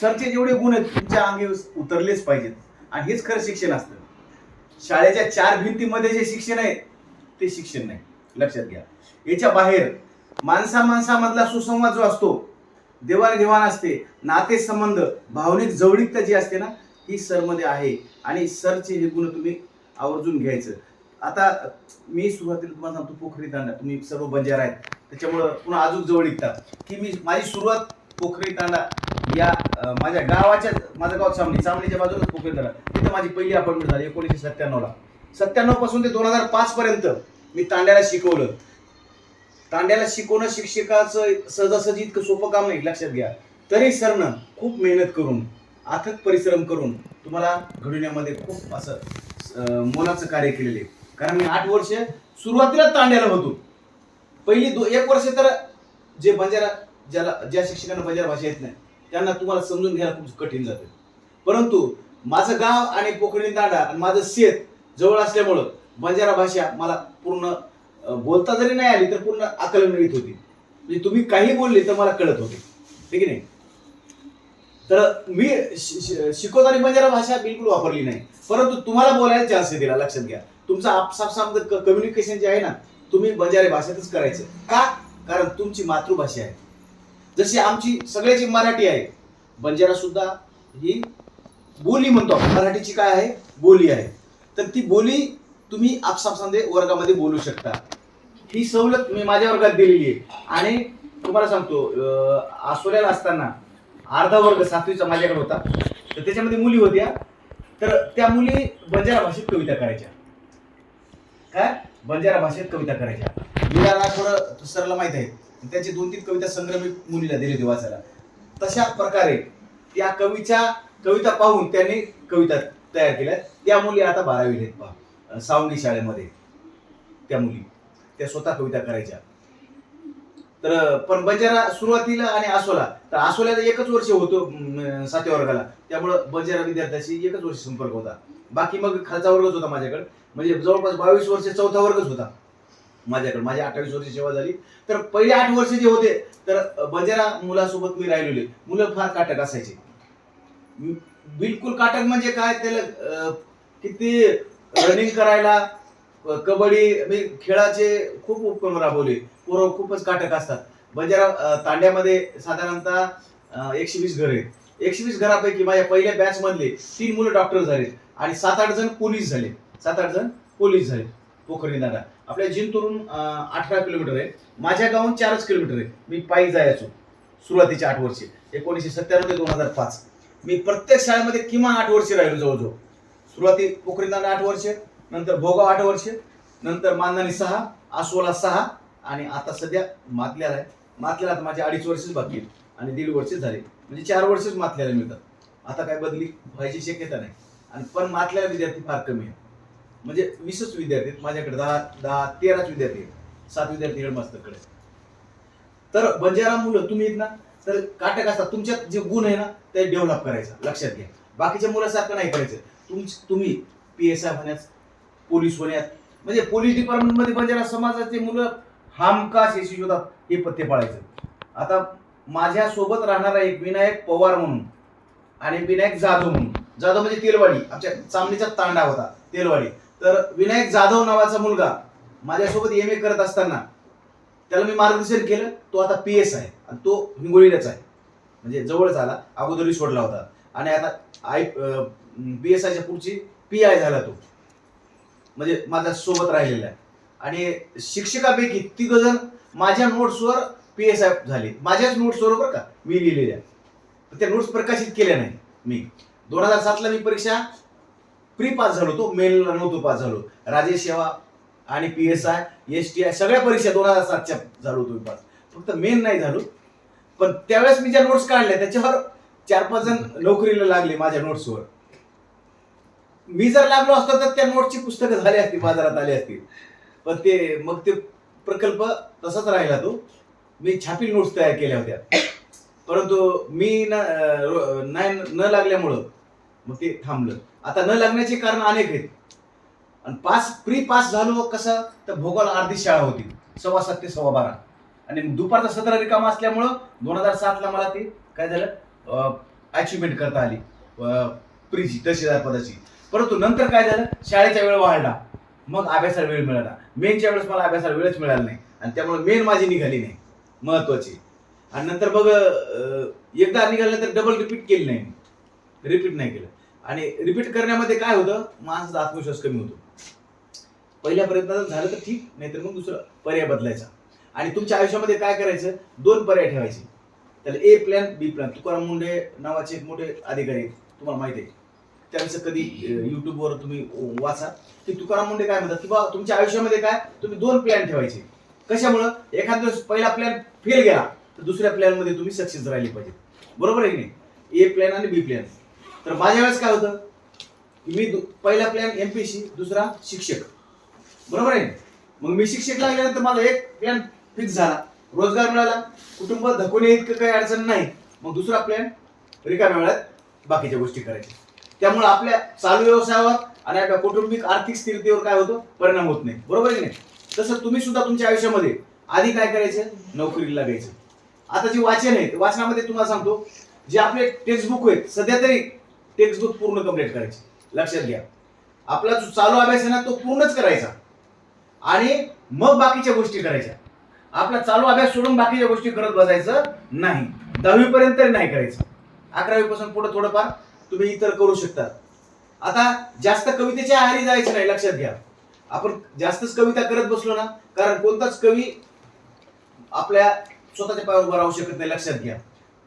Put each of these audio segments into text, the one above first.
सरचे जेवढे गुण आहेत तुमच्या अंगी उतरलेच पाहिजेत. आणि हेच खरं शिक्षण असतं. शाळेच्या चार भिंतीमध्ये जे शिक्षण आहे ते शिक्षण नाही. लक्षात घ्या. याच्या बाहेर माणसा माणसामधला सुसंवाद जो असतो देवाणघेवाण असते नाते संबंध भावनिक जवळीकता जी असते ना ही सरमध्ये आहे. आणि सरचे हे गुण तुम्ही आवर्जून घ्यायचं. आता मी सुरुवातीला तुम्हाला सांगतो पोखरी तांडा. तुम्ही सर्व बंजार आहेत. त्याच्यामुळं पुन्हा अजून जवळीकता. की मी माझी सुरुवात पोखरी तांडा या माझ्या गावाच्या माझं गाव चामणी चामणीच्या बाजूलाच पोखरी तिथं माझी पहिली अपॉइंटमेंट झाली एकोणीसशे सत्त्याण्णवला. सत्त्याण्णवपासून ते दोन हजार पाच पर्यंत मी तांड्याला शिकवलं. तांड्याला शिकवणं शिक्षकाचं सहजासहजी इतकं सोपं काम नाही लक्षात घ्या. तरी सरनं खूप मेहनत करून अथक परिश्रम करून तुम्हाला घडविण्यामध्ये खूप असं मोलाचं कार्य केलेलं आहे. कारण मी आठ वर्ष सुरुवातीला तांड्याला होतो. पहिली दो एक वर्ष तर जे बंजारा ज्याला ज्या शिक्षकांना बंजारा भाषा येत नाही त्यांना तुम्हाला समजून घ्यायला खूप कठीण जाते. परंतु माझं गाव आणि कोकणी दाडा आणि माझं शेत जवळ असल्यामुळं बंजारा भाषा मला पूर्ण बोलता जरी नाही आली तर पूर्ण आकलन येत होती. म्हणजे तुम्ही काही बोलले तर मला कळत होते. ठीक आहे नाही? तर मी शि- शिकवताना बंजारा भाषा बिलकुल वापरली नाही. परंतु तुम्हाला बोलायला चान्स दिला लक्षात घ्या. तुमचं आपसापसामध्ये कम्युनिकेशन जे आहे ना तुम्ही बंजारी भाषेतच करायचं. का? कारण तुमची मातृभाषा आहे. जशी आमची सगळ्याची मराठी आहे. बंजारा सुद्धा ही बोली म्हणतो मराठीची काय आहे? बोली आहे. तर ती बोली तुम्ही आपसापसामध्ये वर्गामध्ये बोलू शकता. ही सवलत मी माझ्या वर्गात दिलेली आहे. आणि तुम्हाला सांगतो अं, आसोल्याला असताना अर्धा वर्ग सातवीचा माझ्याकडे होता. तर त्याच्यामध्ये मुली होत्या. तर त्या मुली बंजारा भाषेत कविता करायच्या. काय? बंजारा भाषेत कविता करायच्या. मीरा थोडं सरला माहीत आहे. त्याची दोन तीन कविता संग्रह मी मुलीला दिले होते वाचायला. तशा प्रकारे या कवीच्या कविता पाहून त्यांनी कविता तयार केल्या. त्या मुली आता बारावी आहेत पहा. सावंगी शाळेमध्ये. त्या मुली. त्या स्वतः कविता करायच्या. तर पण बंजारा सुरुवातीला आणि आसोला. तर आसोल्याला एकच वर्ष होतो सातव्या वर्गाला. त्यामुळं बंजारा विद्यार्थ्याशी एकच वर्ष संपर्क होता. बाकी मग खालचा वर्गच होता माझ्याकडे. म्हणजे जवळपास बावीस वर्ष चौथा वर्गच होता. माझ्याकडे. माझी अठ्ठावीस वर्ष सेवा झाली. तर पहिले आठ वर्ष जे होते तर बजेरा बंजारा मुलासोबत मी राहिलेले मुलं फार काटक असायचे. बिलकुल काटक म्हणजे काय? त्याला किती रनिंग करायला कबड्डी मी खेळाचे खूप उपक्रम राबवले. पोरं खूपच काटक असतात. बंजारा तांड्यामध्ये साधारणतः एकशे वीस घर आहेत. एकशे वीस घरापैकी माझ्या पहिल्या बॅच मधले तीन मुलं डॉक्टर झाले. आणि सात आठ जण पोलीस झाले. सात आठ जण पोलीस झाले. पोखरी दादा. आपल्या जिंतूरून अठरा किलोमीटर आहे. माझ्या गावून चारच किलोमीटर आहे. मी पायी जायचो सुरुवातीचे आठ वर्षे. एकोणीसशे सत्त्याण्णव ते दोन हजार पाच. मी प्रत्येक शाळेमध्ये किमान आठ वर्षे राहिलो जवळजवळ. सुरुवाती पोखरी आठ वर्षे नंतर भोगाव आठ वर्षे नंतर मानधानी सहा आसोला सहा आणि आता सध्या मातल्याला आहे. मातल्याला आता माझे अडीच वर्षच बाकी आणि दीड वर्ष झाले. म्हणजे चार वर्षच मातल्याला मिळतात. आता काय बदली व्हायची शक्यता नाही. आणि पण मातल्याला विद्यार्थी फार कमी आहे म्हणजे वीसच विद्यार्थी आहेत. माझ्याकडे दहा दहा तेराच विद्यार्थी आहेत. सात विद्यार्थी हेडमास्टरकडे तर बंजारा मुलं तुम्ही आहेत ना? तर काटक असतात. तुमच्यात जे गुण आहे ना ते डेव्हलप करायचा. लक्षात घ्या. बाकीच्या मुलासारखं नाही करायचं. तुम तुम्ही पी एस आय होण्यास पोलीस होण्यात म्हणजे पोलीस डिपार्टमेंटमध्ये बंजारा समाजाचे मुलं हमखास यशस्वी होतात हे पथ्य पाळायचं. आता माझ्यासोबत राहणारा एक विनायक पवार म्हणून आणि विनायक जाधव म्हणून. जाधव म्हणजे तेलवाडी. आमच्या चांदणीचा तांडा होता तेलवाडी. तर विनायक जाधव नावाचा मुलगा माझ्यासोबत एम ए करत असताना त्याला मी मार्गदर्शन केलं. तो आता पी एस आहे आणि तो हिंगोलीलाच आहे. म्हणजे जवळच आला. अगोदरी सोडला होता. आणि आता आय पी एस आयच्या पुढची पी आय झाला तो. म्हणजे माझ्या सोबत राहिलेला आहे. आणि शिक्षकापैकी तिघ जण माझ्या नोट्सवर पी एस आय झाले. माझ्याच नोट्सवर बरं का मी लिहिलेल्या. त्या नोट्स प्रकाशित केल्या नाही मी. दोन हजार सातला मी परीक्षा प्री पास झालो तो मेलला नव्हतो पास झालो. राजेश सेवा आणि P S I S T I सगळ्या परीक्षा दोन हजार सातच्या झालो होतो पास फक्त मेन नाही झालो. पण त्यावेळेस मी ज्या नोट्स काढल्या त्याच्यावर चार पाच जण नोकरीला लागले माझ्या नोट्सवर मी जर लागलो असतो तर त्या नोटची पुस्तकं झाली असती बाजारात आली असतील पण ते मग ते प्रकल्प तसाच राहिला तो. मी छापील नोट्स तयार केल्या होत्या. परंतु मी ना न लागल्यामुळं मग ते थांबलं. आता न लागण्याचे कारण अनेक आहेत. आणि पास प्री पास झालो कसं? तर भूगोल अर्धी शाळा होती. सव्वा सात ते सव्वा बारा. आणि दुपारचा सतरा रिकामा असल्यामुळं दोन हजार सातला मला ते काय झालं? अचिव्हमेंट करता आली. प्रीची तहसीलदार पदाची. परंतु नंतर काय झालं? शाळेचा वेळ वाढला. मग अभ्यासाला वेळ मिळाला. मेनच्या वेळेस मला अभ्यासाला वेळच मिळाला नाही. आणि त्यामुळे मेन माझी निघाली नाही. महत्वाची. आणि नंतर बघ एकदा एकदा निघाल्यानंतर डबल रिपीट केली नाही रिपीट नाही केलं. आणि रिपीट करण्यामध्ये काय होतं? माणसाचा आत्मविश्वास कमी होतो. पहिल्या प्रयत्नात झालं तर ठीक नाहीतर मग दुसरं पर्याय बदलायचा. आणि तुमच्या आयुष्यामध्ये काय करायचं? दोन पर्याय ठेवायचे. त्याला A plan B plan Tukaram Munde नावाचे एक मोठे अधिकारी आहेत. तुम्हाला माहिती आहे. त्यांचं कधी युट्यूबवर तुम्ही वाचा. की तुकाराम मुंडे काय म्हणतात की बा तुमच्या आयुष्यामध्ये काय? तुम्ही दोन प्लॅन ठेवायचे. कशामुळं? एखाद्या पहिला प्लॅन फेल गेला तर दुसऱ्या प्लॅनमध्ये तुम्ही सक्सेस राहिले पाहिजे. बरोबर आहे की नाही? ए प्लॅन आणि बी प्लॅन तर माझ्या वेळेस काय होतं? की मी दु- पहिला प्लॅन एमपीसी दुसरा शिक्षक. बरोबर आहे? मग मी शिक्षक लागल्यानंतर माझा एक प्लॅन फिक्स झाला. रोजगार मिळाला. कुटुंब धकुने इतकं काही अडचण नाही. मग दुसरा प्लॅन रिकाम्या वेळात बाकीच्या गोष्टी करायच्या. त्यामुळे आपल्या चालू व्यवसायावर आणि आपल्या कौटुंबिक आर्थिक स्थिरतेवर काय होतो? परिणाम होत नाही. बरोबर आहे नाही? तसं तुम्ही सुद्धा तुमच्या आयुष्यामध्ये आधी काय करायचं? नोकरीला लागायचं आता जे वाचन आहे वाचनामध्ये तुम्हाला सांगतो जे आपले टेक्स्टबुक आहेत सध्या तरी टेक्स्टबुक पूर्ण कंप्लीट करायची. लक्षात घ्या. आपला जो चालू अभ्यास आहे ना तो पूर्णच करायचा. आणि मग बाकीच्या गोष्टी करायच्या. आपला चालू अभ्यास सोडून बाकीच्या गोष्टी करत बसायचं नाही. दहावीपर्यंत तरी नाही करायचं. अकरावीपासून पुढे थोडंफार तुम्ही इतर करू शकता. आता जास्त कवितेच्या आहारी जायचं नाही लक्षात घ्या. आपण जास्तच कविता करत बसलो ना कारण कोणताच कवी आपल्या स्वतःच्या पायावर उभा राहू शकत नाही लक्षात घ्या.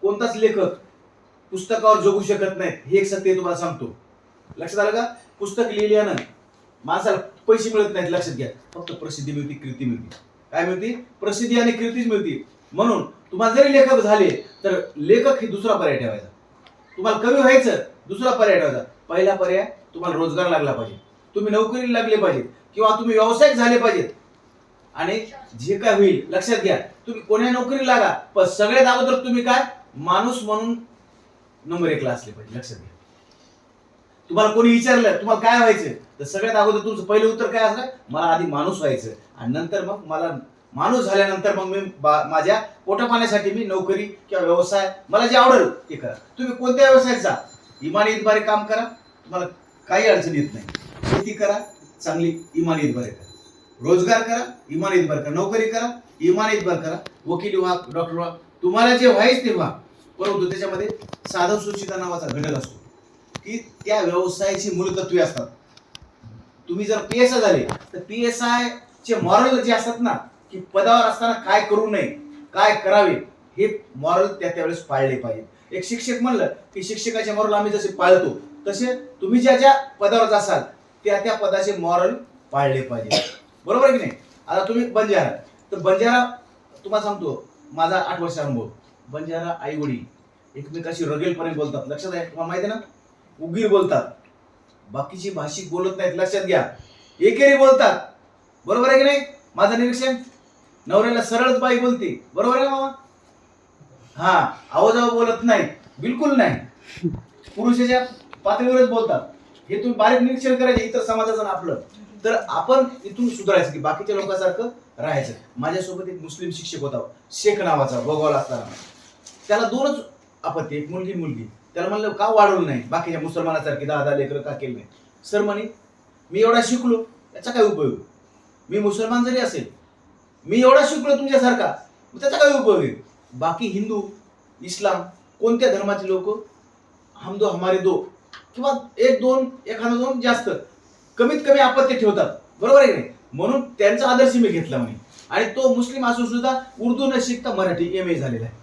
कोणताच लेखक पुस्तकावर जगू शकत नाहीत. हे एक सत्य तुम्हाला सांगतो. लक्षात आलं का? पुस्तक लिहिल्यानं माणसाला पैसे मिळत नाहीत लक्षात घ्या. फक्त प्रसिद्धी मिळते कीर्ती मिळते. काय मिळते? प्रसिद्धी आणि कीर्तीच मिळते. म्हणून तुम्हाला जरी लेखक झाले तर लेखक हे दुसरा पर्याय ठेवायचा. तुम्हाला कवी व्हायचं दुसरा पर्याय ठेवायचा. पहिला पर्याय तुम्हाला रोजगार लागला पाहिजे. तुम्ही नोकरीला लागले पाहिजेत किंवा तुम्ही व्यावसायिक झाले पाहिजेत. आणि जे काय होईल लक्षात घ्या. तुम्ही कोण्या नोकरी लागा पण सगळ्यात अगोदर तुम्ही काय? माणूस म्हणून नंबर एकला असले पाहिजे लक्षात घ्या. तुम्हाला कोणी विचारलं तुम्हाला काय व्हायचं? तर सगळ्यात अगोदर तुमचं पहिलं उत्तर काय असलं मला आधी माणूस व्हायचं. आणि नंतर मग मला माणूस झाल्यानंतर मग मी माझ्या पोटापाण्यासाठी मी नोकरी किंवा व्यवसाय मला जे आवडेल ते करा. तुम्ही कोणत्या व्यवसायात जा इमानी इतबारे काम करा तुम्हाला काही अडचण येत नाही. शेती करा चांगली इमानी इतबारे करा. रोजगार करा इमान इतबार करा. नोकरी करा इमान इतबार करा. वकील व्हा डॉक्टर व्हा. तुम्हाला जे व्हायच ते व्हा. परंतु त्याच्यामध्ये साधन सुचिता नावाचा घटक असतो. की त्या व्यवसायाची मूलतत्वे असतात. तुम्ही जर पी एस आय झाले तर पी एस आय चे मॉरल जे असतात ना की पदावर असताना काय करू नये काय करावे हे मॉरल त्या त्यावेळेस पाळले पाहिजे. एक शिक्षक म्हणलं की शिक्षकाचे मॉरल आम्ही जसे पाळतो तसे तुम्ही ज्या ज्या पदावर असाल त्या त्या पदाचे मॉरल पाळले पाहिजे. बरोबर आहे की नाही? आता तुम्ही बंजारा. तर बंजारा तुम्हाला सांगतो माझा आठ वर्ष अनुभव. बंजारा आई वडील एकमेकाशी रगेलपणे बोलतात. लक्षात आहे? तुम्हाला माहिती आहे ना? उगीर बोलतात. बाकीची भाषिक बोलत नाहीत. लक्षात घ्या. एकेरी बोलतात. बरोबर आहे की नाही? माझं निरीक्षण? नवऱ्याला सरळच बाई बोलते. बरोबर आहे मामा? हा आवाजावर बोलत नाही. बिलकुल नाही. पुरुषाच्या पातळीवरच बोलतात. हे तुम्ही बारीक निरीक्षण करायचे. इतर समाजाचं आपलं. तर आपण इथून सुधारायचं की बाकीच्या लोकांसारखं राहायचं. माझ्यासोबत एक मुस्लिम शिक्षक होता. शेख नावाचा भोगावला असताना. त्याला दोनच आपत्ती एक मुलगी मुलगी. त्याला म्हणलं का वाढवलं नाही? बाकीच्या मुसलमानासारखी दहा दहा लेकरं का केलं नाही? सर म्हणे मी एवढा शिकलो याचा काय उपयोग? मी मुसलमान जरी असेल मी एवढा शिकलो तुमच्यासारखा त्याचा काय उपयोग आहे? बाकी हिंदू इस्लाम कोणत्या धर्माचे लोक हम दो हमारे दो किंवा एक दोन एखादा दोन जास्त कमीत कमी आपत्ती ठेवतात. बरोबर आहे की नाही? म्हणून त्यांचा आदर्श मी घेतला म्हणे. आणि तो मुस्लिम असून सुद्धा उर्दू न शिकता मराठी एम ए झालेला आहे.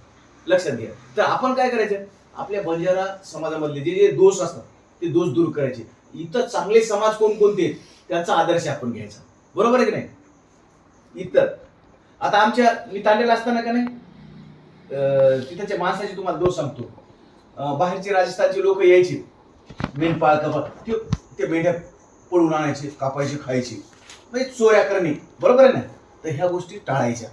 लक्षात घ्या. तर आपण काय करायचं? आपल्या बंजारा समाजामधले जे जे दोष असतात ते दोष दूर करायचे. इतर चांगले समाज कोणकोणते आहेत, त्यांचा आदर्श आपण घ्यायचा. बरोबर आहे की नाही? इतर आता आमच्या मी तांडेला असताना का नाही? अं, तिथच्या माणसाचे तुम्हाला दोष सांगतो. बाहेरचे राजस्थानचे लोक यायचे. मेंढपाळ कपा ते मेंढ्या पळून आणायचे कापायचे खायचे. म्हणजे चोऱ्या करणे. बरोबर आहे ना? तर ह्या गोष्टी टाळायच्या.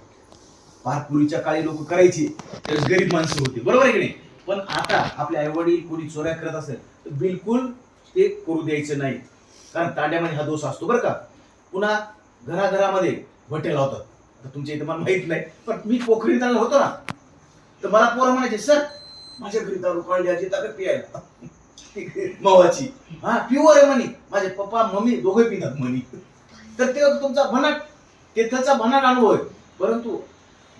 फार पूर्वीच्या काळी लोक करायचे तर गरीब माणसं होती. बरोबर आहे की नाही? पण आता आपले आई वडील कोणी चोऱ्या करत असेल तर बिलकुल ते करू द्यायचं नाही. कारण तांड्यामध्ये हा दोष असतो बरं का. पुन्हा घराघरामध्ये भटे लावतात. आता तुमच्या इथं मला माहीत नाही पण मी पोखरीत होतो ना तर मला पोरं म्हणायचे सर माझ्या घरी दारू काढली आजी ताकद पियायला. मावाची. हा प्युअर आहे म्हणे. माझे पप्पा मम्मी दोघे पितात म्हणे. तर ते तुमचा भनाट ते त्याचा भनाट अनुभव आहे. परंतु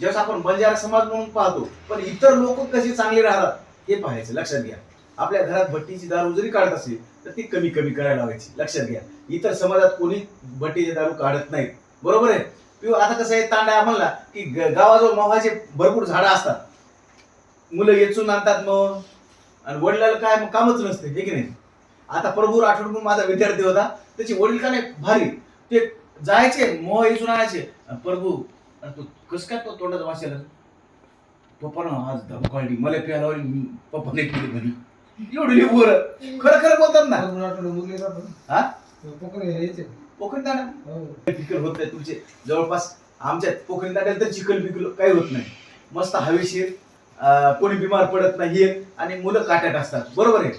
ज्यावेळेस आपण बंजारा समाज म्हणून पाहतो पण इतर लोक कसे चांगले राहतात हे पाहायचं लक्षात घ्या. आपल्या घरात भट्टीची दारू जरी काढत असेल तर ती कमी कमी करायला लावायची लक्षात घ्या. इतर समाजात कोणी भट्टीची दारू काढत नाहीत. बरोबर आहे? किंवा आता कसं आहे तांडा म्हणला की ग- गावाजवळ मोहाचे भरपूर झाडं असतात. मुलं येचून आणतात मग. आणि वडिलाला काय मग कामच नसते हे की नाही? आता प्रभू राठोड म्हणून माझा विद्यार्थी होता त्याचे वडील का नाही भारी? ते जायचे मोह येचून आणायचे. आणि प्रभू तू कस काय तो तोंडात वाचेल पप्पानं आज काढली मला प्यायला पप्पाने पिली म्हणे एवढी बोर खरं खरं बोलतात ना. हा? पोखरी दाणा पिकल होत नाही तुमचे. जवळपास आमच्या पोखरी दाण्याला तर चिकल बिकल काही होत नाही. मस्त हवेशीर कोणी बिमार पडत नाही हे आणि मुलं काट्यात असतात. बरोबर आहे.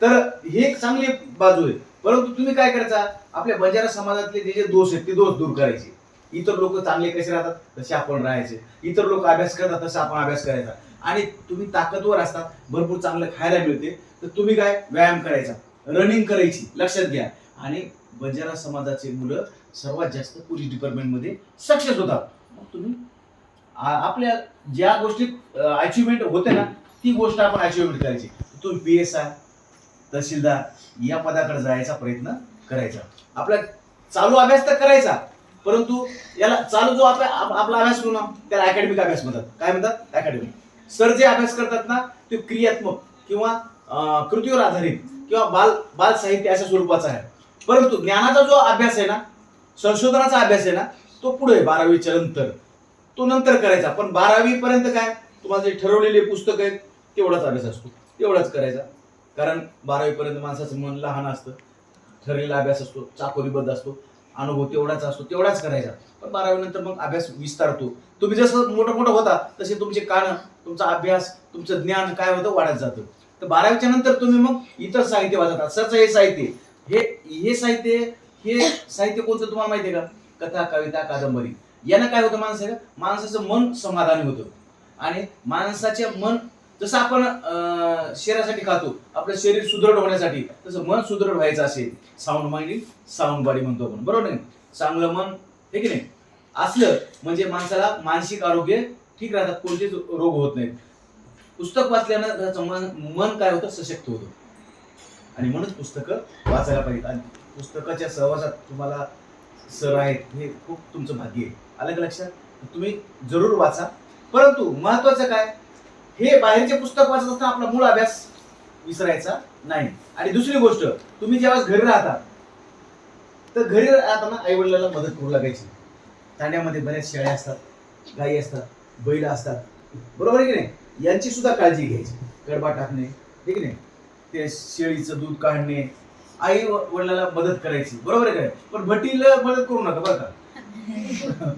तर ही एक चांगली बाजू आहे. परंतु तुम्ही काय करायचा? आपल्या बंजारा समाजातले जे जे दोष आहेत ते दोष दूर करायचे. इतर लोक चांगले कसे राहतात तसे आपण राहायचे. इतर लोक अभ्यास करतात तसं आपण अभ्यास करायचा. आणि तुम्ही ताकदवर असतात भरपूर चांगलं खायला मिळते तर तुम्ही काय? व्यायाम करायचा. रनिंग करायची लक्षात घ्या. आणि बंजारा समाजाचे मुलं सर्वात जास्त पोलीस डिपार्टमेंटमध्ये सक्सेस होतात. मग तुम्ही आपल्या ज्या गोष्टीत अचिव्हमेंट होते ना ती गोष्ट आपण अचिव्हमेंट करायची. तुम्ही पी एस आय तहसीलदार या पदाकडे जायचा प्रयत्न करायचा. आपला चालू अभ्यास तर करायचा. परंतु याला चालू जो आपला आपला अभ्यास होतो ना त्याला अकॅडमिक अभ्यास म्हणतात. काय म्हणतात? अकॅडमिक सर जे अभ्यास करतात ना तो क्रियात्मक किंवा कृतीवर आधारित किंवा बाल बाल साहित्य अशा स्वरूपाचा आहे. परंतु ज्ञानाचा जो अभ्यास आहे ना संशोधनाचा अभ्यास आहे ना तो पुढे बारावीच्या नंतर. तो नंतर करायचा पण बारावी पर्यंत काय? तुम्हाला जे ठरवलेले पुस्तक आहेत तेवढाच अभ्यास असतो. तेवढाच करायचा. कारण बारावीपर्यंत माणसाचं मन लहान असतं. ठरलेला अभ्यास असतो चाकोरीबद्ध असतो. अनुभव तेवढाच असतो तेवढाच करायचा. पण बारावी नंतर मग अभ्यास विस्तारतो. तुम्ही जसं मोठं मोठं होता तसे तुमचे कान तुमचा अभ्यास तुमचं ज्ञान काय होतं वाढत जातं. तर बारावीच्या नंतर तुम्ही मग इतर साहित्य वाचतात सरचं हे साहित्य. हे हे साहित्य हे साहित्य कोणतं तुम्हाला माहिती आहे का? कथा कविता कादंबरी. यानं काय होतं माणसाचं? माणसाचं मन समाधानी होतं. आणि माणसाचे मन जसं आपण शरीरासाठी खातो आपलं शरीर सुदृढ होण्यासाठी तसं मन सुदृढ व्हायचं असेल. साऊंड माइंड साऊंड बॉडी म्हणतो आपण. बरोबर नाही चांगलं मन हे की नाही? असलं म्हणजे माणसाला मानसिक आरोग्य ठीक राहतात कोणतेच रोग होत नाहीत. पुस्तक वाचल्यानं त्याचं मन मन काय होतं? सशक्त होतं. आणि म्हणूनच पुस्तकं वाचायला पाहिजेत. आणि पुस्तकाच्या सहवासात तुम्हाला सर आहेत हे खूप तुमचं भाग्य आहे. आलं का लक्षात? तुम्ही जरूर वाचा. परंतु महत्वाचं काय? हे बाहेरचे पुस्तक वाचत असताना आपला मूळ अभ्यास विसरायचा नाही. आणि दुसरी गोष्ट तुम्ही ज्यावेळेस घरी राहता तर घरी राहताना आई वडिलांना मदत करू लागायची. तांड्यामध्ये बऱ्याच शेळ्या असतात गायी असतात बैल असतात. बरोबर आहे की नाही? यांची सुद्धा काळजी घ्यायची. गडबा टाकणे हे की नाही? ते शेळीचं दूध काढणे आई वडिलाला वडिलांना मदत करायची. बरोबर आहे काय पण भटीला मदत करू नका बरं का?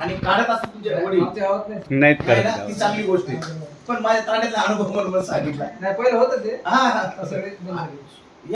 आणि काढत असतात तुमचे वडील. नाहीत नाही ना करत ती चांगली गोष्ट आहे. पण माझ्या तांड्याचा अनुभव म्हणून मला सांगितला. नाही पहिलं होतं ते. हा हा. बंद झालं.